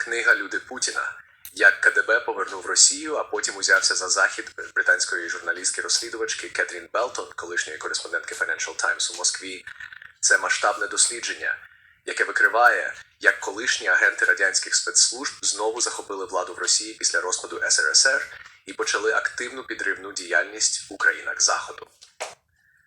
Книга Люди Путіна. Як КДБ повернув Росію, а потім узявся за захід британської журналістки-розслідувачки Кетрін Белтон, колишньої кореспондентки Financial Times у Москві. Це масштабне дослідження, яке викриває, як колишні агенти радянських спецслужб знову захопили владу в Росії після розпаду СРСР і почали активну підривну діяльність у країнах Заходу.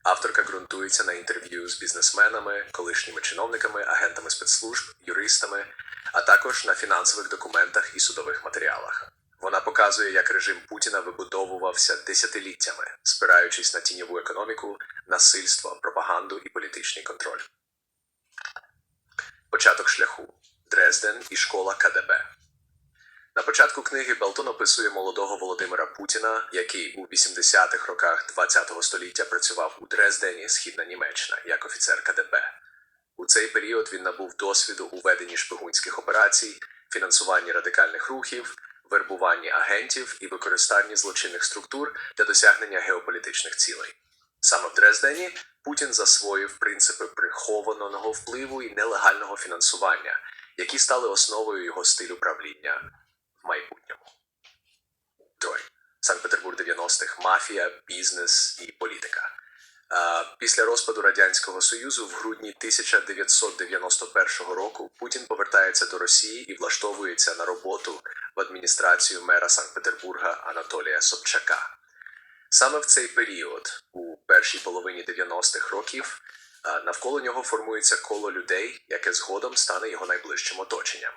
Авторка ґрунтується на інтерв'ю з бізнесменами, колишніми чиновниками, агентами спецслужб, юристами, а також на фінансових документах і судових матеріалах. Вона показує, як режим Путіна вибудовувався десятиліттями, спираючись на тіньову економіку, насильство, пропаганду і політичний контроль. Початок шляху Дрезден і школа КДБ. Книги Белтон описує молодого Володимира Путіна, який у 80-х роках ХХ століття працював у Дрездені, Східна Німеччина, як офіцер КДБ. У цей період він набув досвіду у веденні шпигунських операцій, фінансуванні радикальних рухів, вербуванні агентів і використанні злочинних структур для досягнення геополітичних цілей. Саме в Дрездені Путін засвоїв принципи прихованого впливу і нелегального фінансування, які стали основою його стилю правління в майбутньому. Той Санкт-Петербург 90-х мафія, бізнес і політика. Після розпаду Радянського Союзу в грудні 1991 року Путін повертається до Росії і влаштовується на роботу в адміністрацію мера Санкт-Петербурга Анатолія Собчака. Саме в цей період, у першій половині 90-х років, навколо нього формується коло людей, яке згодом стане його найближчим оточенням.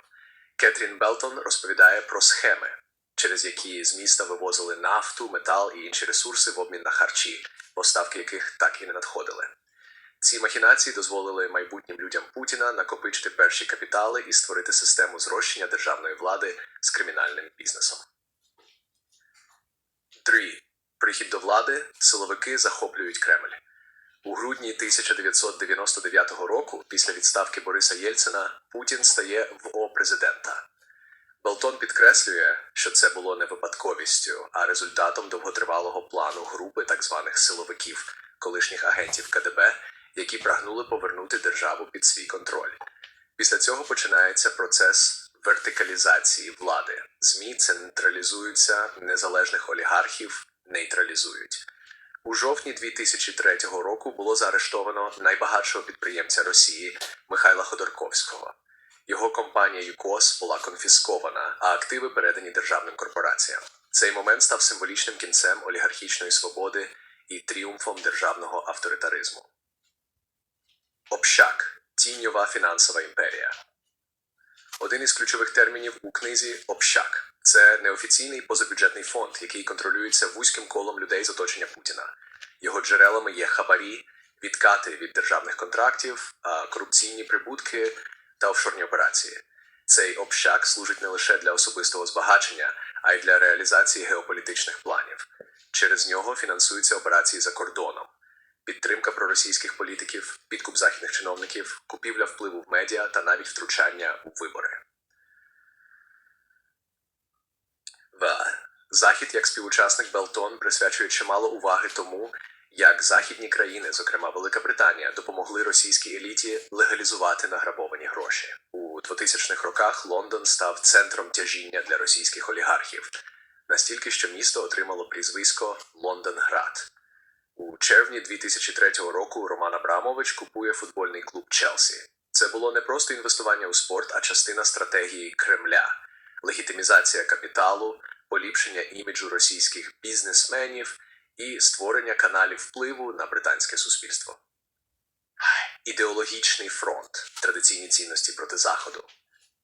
Кетрін Белтон розповідає про схеми, через які з міста вивозили нафту, метал і інші ресурси в обмін на харчі, поставки яких так і не надходили. Ці махінації дозволили майбутнім людям Путіна накопичити перші капітали і створити систему зрощення державної влади з кримінальним бізнесом. 3. Прихід до влади силовики захоплюють Кремль. У грудні 1999 року, після відставки Бориса Єльцина, Путін стає в О президента. Белтон підкреслює, що це було не випадковістю, а результатом довготривалого плану групи так званих силовиків, колишніх агентів КДБ, які прагнули повернути державу під свій контроль. Після цього починається процес вертикалізації влади. ЗМІ централізуються, незалежних олігархів нейтралізують. У жовтні 2003 року було заарештовано найбагатшого підприємця Росії Михайла Ходорковського. Його компанія ЮКОС була конфіскована, а активи передані державним корпораціям. Цей момент став символічним кінцем олігархічної свободи і тріумфом державного авторитаризму. Общак тіньова фінансова імперія. Один із ключових термінів у книзі общак це неофіційний позабюджетний фонд, який контролюється вузьким колом людей з оточення Путіна. Його джерелами є хабарі, відкати від державних контрактів, корупційні прибутки та офшорні операції. Цей общак служить не лише для особистого збагачення, а й для реалізації геополітичних планів. Через нього фінансуються операції за кордоном, підтримка проросійських політиків, підкуп західних чиновників, купівля впливу в медіа та навіть втручання у вибори. В. Захід як співучасник Белтон присвячує чимало уваги тому, як західні країни, зокрема Велика Британія, допомогли російській еліті легалізувати награбовані гроші. У 2000-х роках Лондон став центром тяжіння для російських олігархів, настільки, що місто отримало прізвисько Лондонград. У червні 2003 року Роман Абрамович купує футбольний клуб Челсі. Це було не просто інвестування у спорт, а частина стратегії Кремля, легітимізація капіталу, поліпшення іміджу російських бізнесменів і створення каналів впливу на британське суспільство. Ідеологічний фронт традиційні цінності проти Заходу.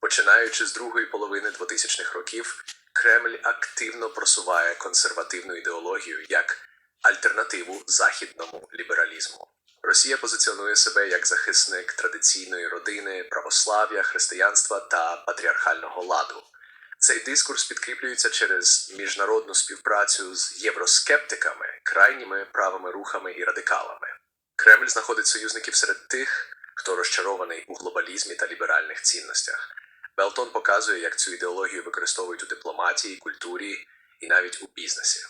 Починаючи з другої половини 2000-х років, Кремль активно просуває консервативну ідеологію як альтернативу західному лібералізму. Росія позиціонує себе як захисник традиційної родини, православ'я, християнства та патріархального ладу. Цей дискурс підкріплюється через міжнародну співпрацю з євроскептиками, крайніми правими рухами і радикалами. Кремль знаходить союзників серед тих, хто розчарований у глобалізмі та ліберальних цінностях. Белтон показує, як цю ідеологію використовують у дипломатії, культурі і навіть у бізнесі.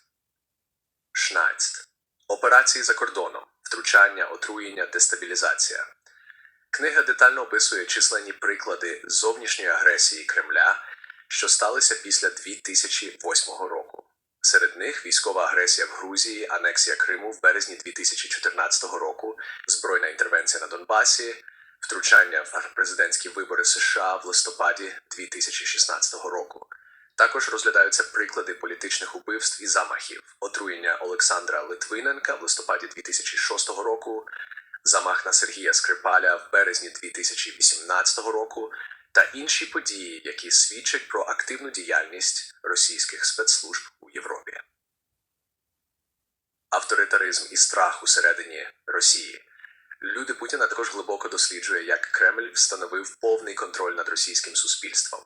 Шнайцт. Операції за кордоном, втручання, отруєння, дестабілізація. Книга детально описує численні приклади зовнішньої агресії Кремля, що сталися після 2008 року. Серед них військова агресія в Грузії, анексія Криму в березні 2014 року, збройна інтервенція на Донбасі, втручання в президентські вибори США в листопаді 2016 року. Також розглядаються приклади політичних убивств і замахів, отруєння Олександра Литвиненка в листопаді 2006 року, замах на Сергія Скрипаля в березні 2018 року та інші події, які свідчать про активну діяльність російських спецслужб у Європі. Авторитаризм і страх усередині Росії. Люди Путіна також глибоко досліджує, як Кремль встановив повний контроль над російським суспільством.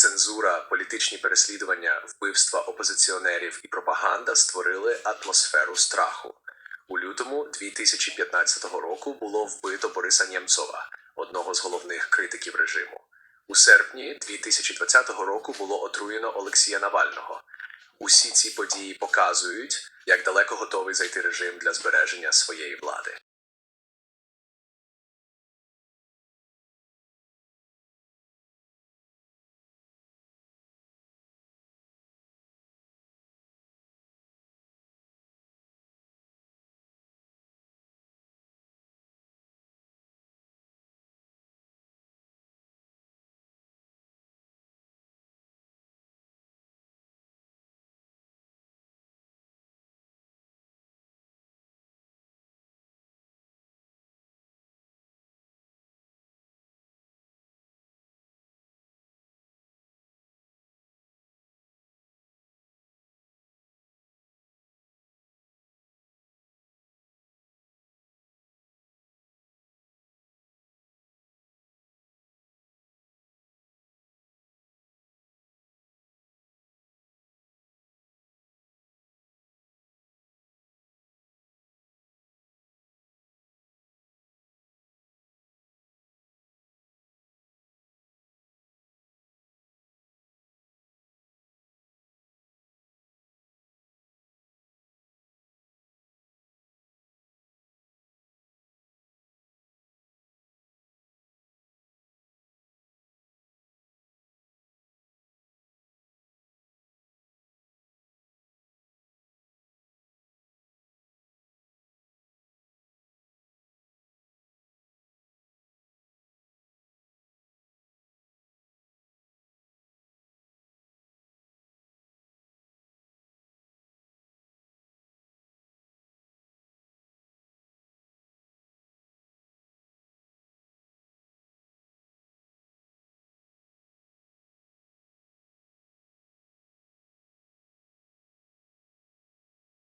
Цензура, політичні переслідування, вбивства опозиціонерів і пропаганда створили атмосферу страху. У лютому 2015 року було вбито Бориса Нємцова, одного з головних критиків режиму. У серпні 2020 року було отруєно Олексія Навального. Усі ці події показують, як далеко готовий зайти режим для збереження своєї влади.